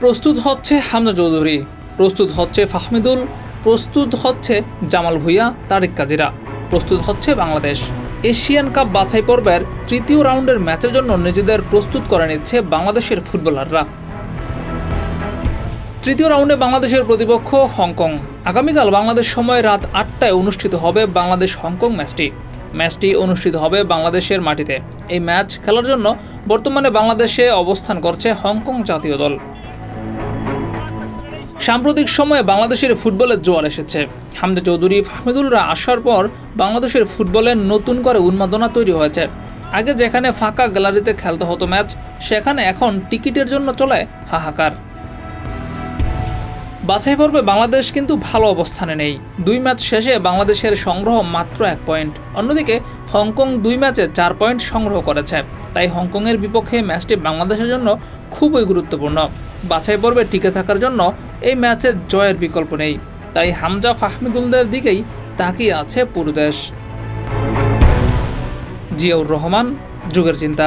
প্রস্তুত হচ্ছে হামজা চৌধুরী, প্রস্তুত হচ্ছে ফাহমিদুল, প্রস্তুত হচ্ছে জামাল ভুইয়া, তারেক কাজিরা। প্রস্তুত হচ্ছে বাংলাদেশ। এশিয়ান কাপ বাছাই পর্বের তৃতীয় রাউন্ডের ম্যাচের জন্য নিজেদের প্রস্তুত করে নিচ্ছে বাংলাদেশের ফুটবলাররা। তৃতীয় রাউন্ডে বাংলাদেশের প্রতিপক্ষ হংকং। আগামীকাল বাংলাদেশ সময় রাত আটটায় অনুষ্ঠিত হবে বাংলাদেশ হংকং ম্যাচটি। ম্যাচটি অনুষ্ঠিত হবে বাংলাদেশের মাটিতে। এই ম্যাচ খেলার জন্য বর্তমানে বাংলাদেশে অবস্থান করছে হংকং জাতীয় দল। সাম্প্রতিক সময়ে বাংলাদেশের ফুটবলের জোয়ার এসেছে। হামদা চৌধুরী ফাহমিদুলরা আসার পর বাংলাদেশের ফুটবলের নতুন করে উন্মাদনা তৈরি হয়েছে। আগে যেখানে ফাঁকা গ্যালারিতে খেলতে হতো ম্যাচ, সেখানে এখন টিকিটের জন্য চলে হাহাকার। বাছাই পর্বে বাংলাদেশ কিন্তু ভালো অবস্থানে নেই। দুই ম্যাচ শেষে বাংলাদেশের সংগ্রহ মাত্র এক পয়েন্ট। অন্যদিকে, হংকং দুই ম্যাচে চার পয়েন্ট সংগ্রহ করেছে। তাই হংকংয়ের বিপক্ষে ম্যাচটি বাংলাদেশের জন্য খুবই গুরুত্বপূর্ণ। বাছাই পর্বে টিকে থাকার জন্য এই ম্যাচে জয়ের বিকল্প নেই। তাই হামজা ফাহমিদুলদের দিকেই তাকিয়ে আছে পুরো দেশ। জিয়াউর রহমান, যুগের চিন্তা।